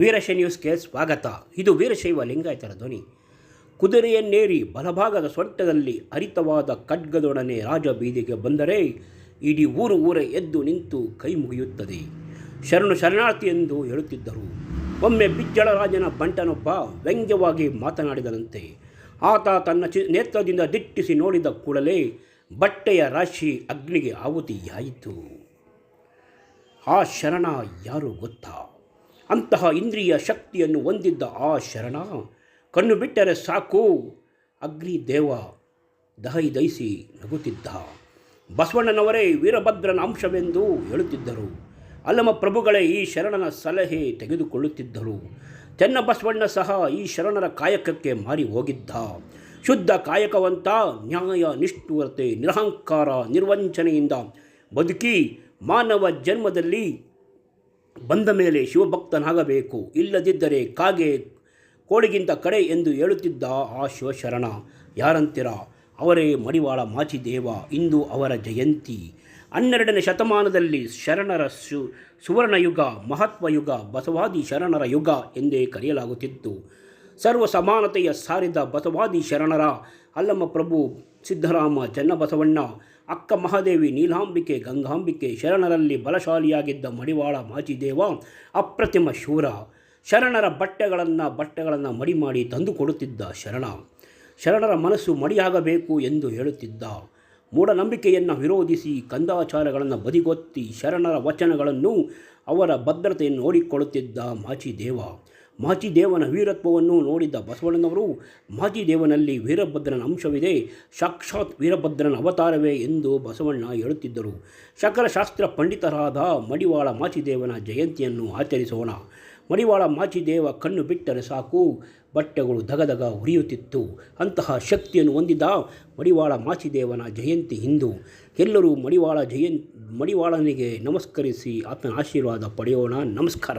ವೀರಶೈವ ನ್ಯೂಸ್ಗೆ ಸ್ವಾಗತ. ಇದು ವೀರಶೈವ ಲಿಂಗಾಯತರ ಧ್ವನಿ. ಕುದುರೆಯನ್ನೇರಿ ಬಲಭಾಗದ ಸೊಂಟದಲ್ಲಿ ಹರಿತವಾದ ಖಡ್ಗದೊಡನೆ ರಾಜ ಬೀದಿಗೆ ಬಂದರೆ ಇಡೀ ಊರು ಊರೇ ಎದ್ದು ನಿಂತು ಕೈ ಮುಗಿಯುತ್ತದೆ. ಶರಣು ಶರಣಾರ್ಥಿ ಎಂದು ಹೇಳುತ್ತಿದ್ದರು. ಒಮ್ಮೆ ಬಿಜ್ಜಳರಾಜನ ಬಂಟನೊಬ್ಬ ವ್ಯಂಗ್ಯವಾಗಿ ಮಾತನಾಡಿದನಂತೆ, ಆತ ತನ್ನ ಚಿ, ನೇತ್ರದಿಂದ ದಿಟ್ಟಿಸಿ ನೋಡಿದ ಕೂಡಲೇ ಬಟ್ಟೆಯ ರಾಶಿ ಅಗ್ನಿಗೆ ಆಹುತಿಯಾಯಿತು. ಆ ಶರಣ ಯಾರು ಗೊತ್ತಾ? ಅಂತಹ ಇಂದ್ರಿಯ ಶಕ್ತಿಯನ್ನು ಹೊಂದಿದ್ದ ಆ ಶರಣ ಕಣ್ಣು ಬಿಟ್ಟರೆ ಸಾಕು. ಅಗ್ನಿ ದೇವ ದಹೈ ದಹಿಸಿ ನಗುತ್ತಿದ್ದ. ಬಸವಣ್ಣನವರೇ ವೀರಭದ್ರನ ಅಂಶವೆಂದು ಹೇಳುತ್ತಿದ್ದರು. ಅಲ್ಲಮ ಪ್ರಭುಗಳೇ ಈ ಶರಣನ ಸಲಹೆ ತೆಗೆದುಕೊಳ್ಳುತ್ತಿದ್ದರು. ಚೆನ್ನಬಸವಣ್ಣ ಸಹ ಈ ಶರಣರ ಕಾಯಕಕ್ಕೆ ಮಾರಿ ಹೋಗಿದ್ದ. ಶುದ್ಧ ಕಾಯಕವಂತ, ನ್ಯಾಯ, ನಿಷ್ಠುರತೆ, ನಿರಹಂಕಾರ, ನಿರ್ವಂಚನೆಯಿಂದ ಬದುಕಿ ಮಾನವ ಜನ್ಮದಲ್ಲಿ ಬಂದ ಮೇಲೆ ಶಿವಭಕ್ತನಾಗಬೇಕು. ಇಲ್ಲದಿದ್ದರೆ ಕಾಗೆ ಕೋಳಿಗಿಂತ ಕಡೆ ಎಂದು ಹೇಳುತ್ತಿದ್ದ ಆ ಶಿವಶರಣ, ಯಾರಂತಿರ? ಅವರೇ ಮಡಿವಾಳ ಮಾಚಿದೇವ, ಇಂದು ಅವರ ಜಯಂತಿ. ಹನ್ನೆರಡನೇ ಶತಮಾನದಲ್ಲಿ ಶರಣರ ಸು, ಸುವರ್ಣಯುಗ ಮಹತ್ವಯುಗ ಬಸವಾದಿ ಶರಣರ ಯುಗ ಎಂದೇ ಕರೆಯಲಾಗುತ್ತಿತ್ತು. ಸರ್ವ ಸಮಾನತೆಯ ಸಾರಿದ ಬಸವಾದಿ ಶರಣರ ಅಲ್ಲಮ್ಮ ಪ್ರಭು ಸಿದ್ದರಾಮ ಚನ್ನಬಸವಣ್ಣ ಅಕ್ಕ ಮಹಾದೇವಿ ನೀಲಾಂಬಿಕೆ, ಗಂಗಾಂಬಿಕೆ ಶರಣರಲ್ಲಿ ಬಲಶಾಲಿಯಾಗಿದ್ದ ಮಡಿವಾಳ ಮಾಚಿದೇವ ಅಪ್ರತಿಮ ಶೂರ. ಶರಣರ ಬಟ್ಟೆಗಳನ್ನು ಬಟ್ಟೆಗಳನ್ನು ಮಡಿ ಮಾಡಿ ತಂದು ಕೊಡುತ್ತಿದ್ದ ಶರಣ. ಶರಣರ ಮನಸ್ಸು ಮಡಿಯಾಗಬೇಕು ಎಂದು ಹೇಳುತ್ತಿದ್ದ. ಮೂಢನಂಬಿಕೆಯನ್ನು ವಿರೋಧಿಸಿ ಕಂದಾಚಾರಗಳನ್ನು ಬದಿಗೊತ್ತಿ ಶರಣರ ವಚನಗಳನ್ನು ಅವರ ಭದ್ರತೆಯನ್ನು ನೋಡಿಕೊಳ್ಳುತ್ತಿದ್ದ ಮಾಚಿದೇವ. ಮಾಚಿದೇವನ ವೀರತ್ವವನ್ನು ನೋಡಿದ ಬಸವಣ್ಣನವರು, ಮಾಚಿದೇವನಲ್ಲಿ ವೀರಭದ್ರನ ಅಂಶವಿದೆ, ಸಾಕ್ಷಾತ್ ವೀರಭದ್ರನ ಅವತಾರವೇ ಎಂದು ಬಸವಣ್ಣ ಹೇಳುತ್ತಿದ್ದರು. ಶಕರಶಾಸ್ತ್ರ ಪಂಡಿತರಾದ ಮಡಿವಾಳ ಮಾಚಿದೇವನ ಜಯಂತಿಯನ್ನು ಆಚರಿಸೋಣ. ಮಡಿವಾಳ ಮಾಚಿದೇವ ಕಣ್ಣು ಬಿಟ್ಟರೆ ಸಾಕು, ಬಟ್ಟೆಗಳು ದಗದಗ ಉರಿಯುತ್ತಿತ್ತು. ಅಂತಹ ಶಕ್ತಿಯನ್ನು ಹೊಂದಿದ ಮಡಿವಾಳ ಮಾಚಿದೇವನ ಜಯಂತಿ ಇಂದು. ಎಲ್ಲರೂ ಮಡಿವಾಳ ಜಯಂತಿ, ಮಡಿವಾಳನಿಗೆ ನಮಸ್ಕರಿಸಿ ಆತನ ಆಶೀರ್ವಾದ ಪಡೆಯೋಣ. ನಮಸ್ಕಾರ.